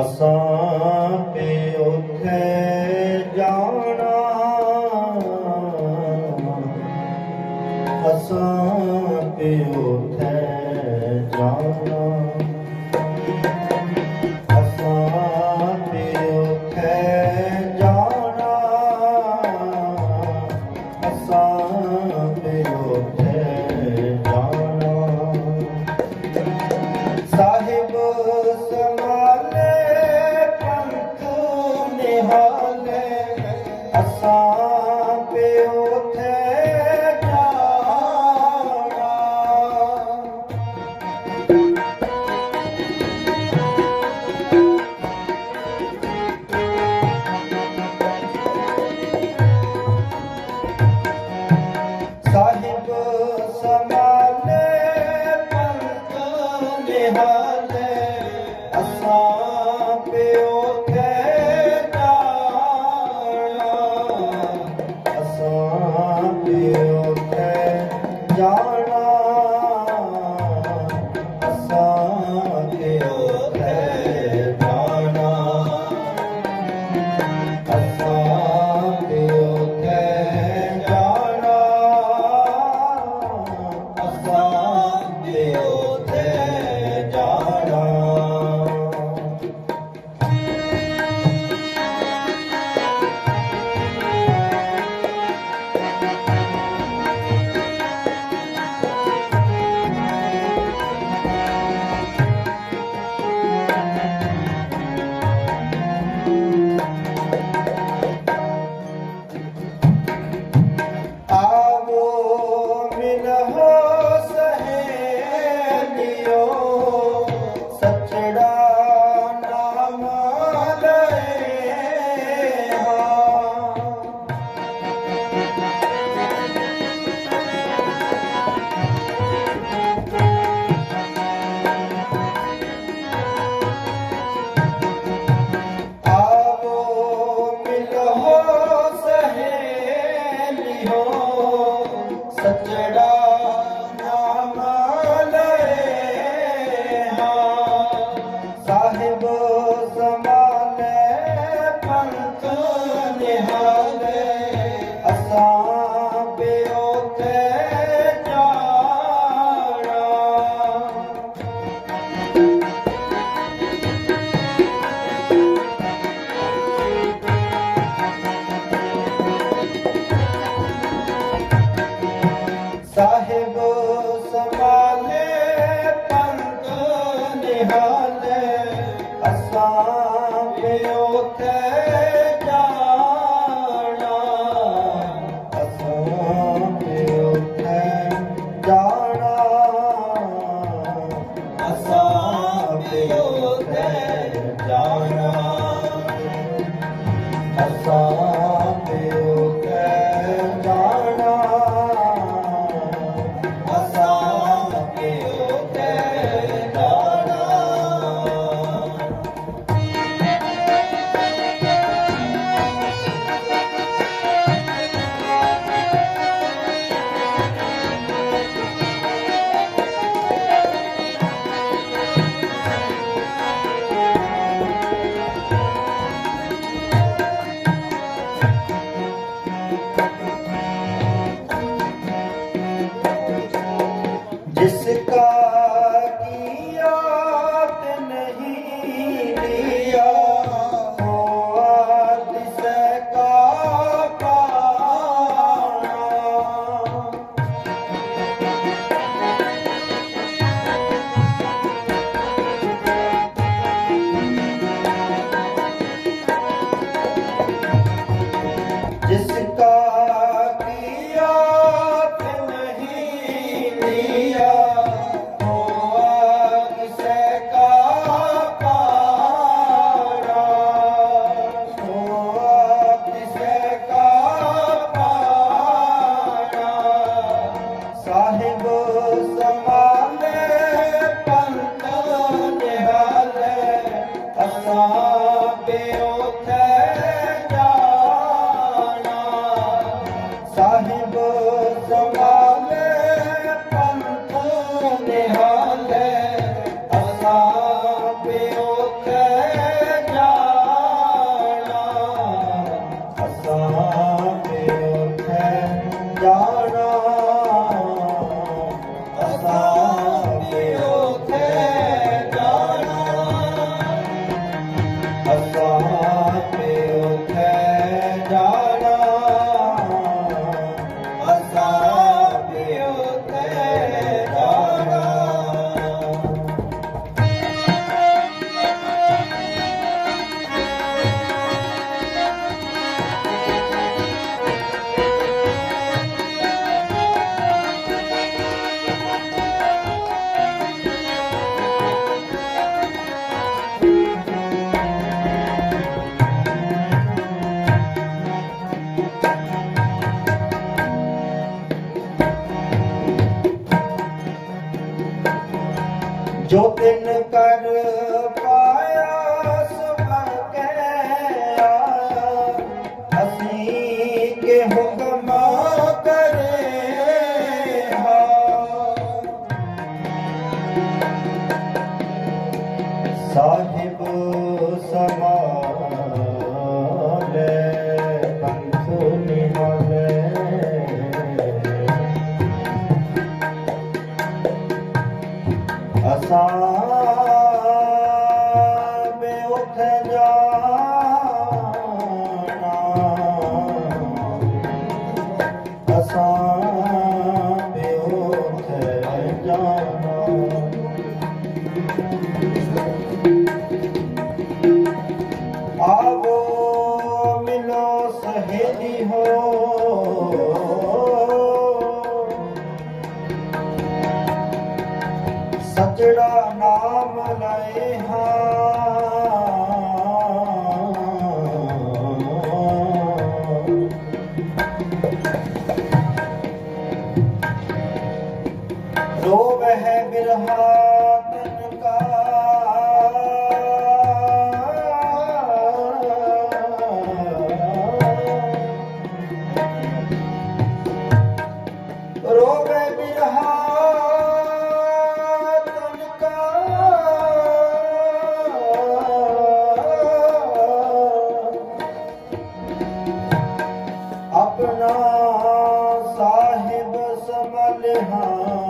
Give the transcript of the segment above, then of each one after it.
ਅਸਾਂ ਤੇ ਉਥੇ ਜਾਣਾ। ਅਸਾਂ ਤੇ ਉਥੇ ਜਾਣਾ। Yeah. para cantar. है ah, ਬਹਿ ਬਿਰਹਾ ਤਨ ਕਾ ਆਪਣਾ ਸਾਹਿਬ ਸਮਲ ਹਾਂ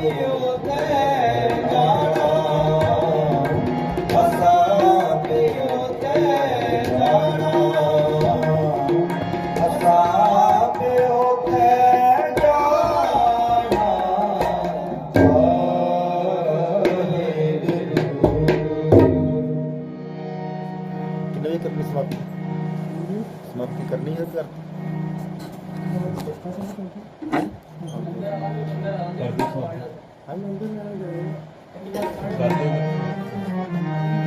Oh. 안 흔들면 안 돼.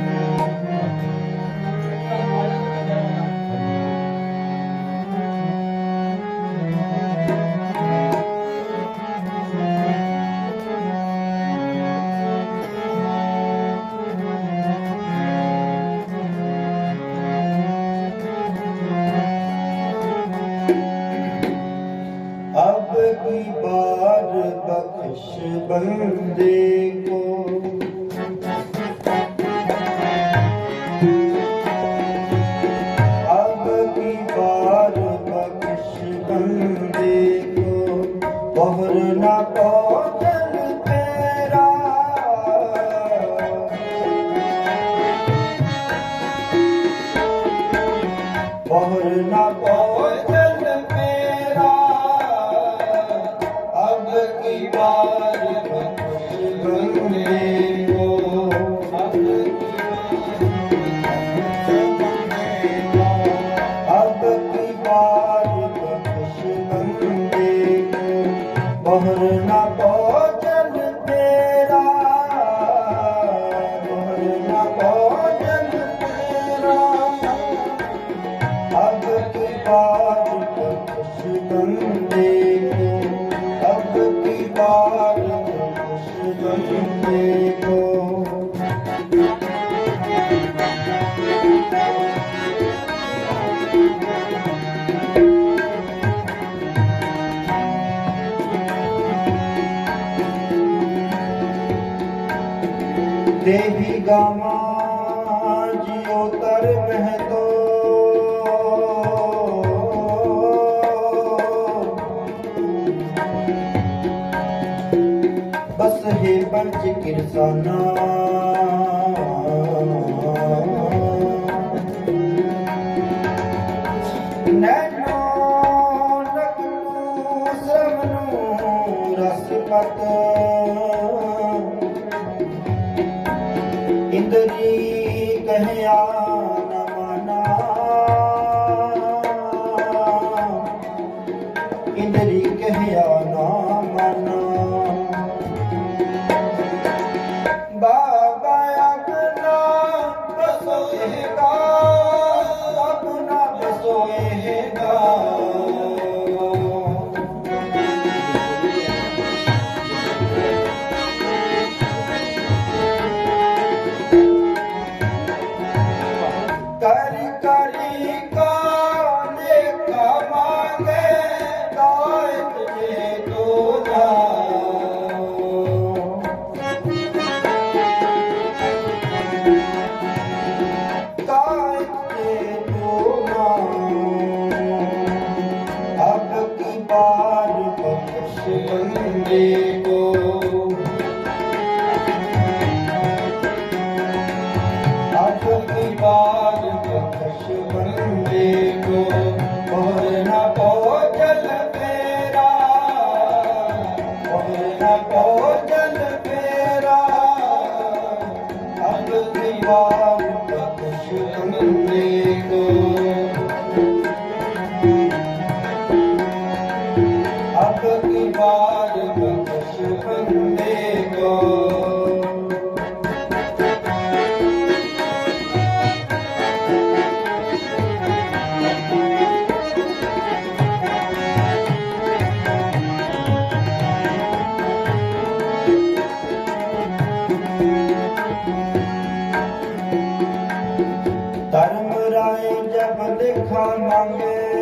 देखो Amen. It's for no देखा मांगे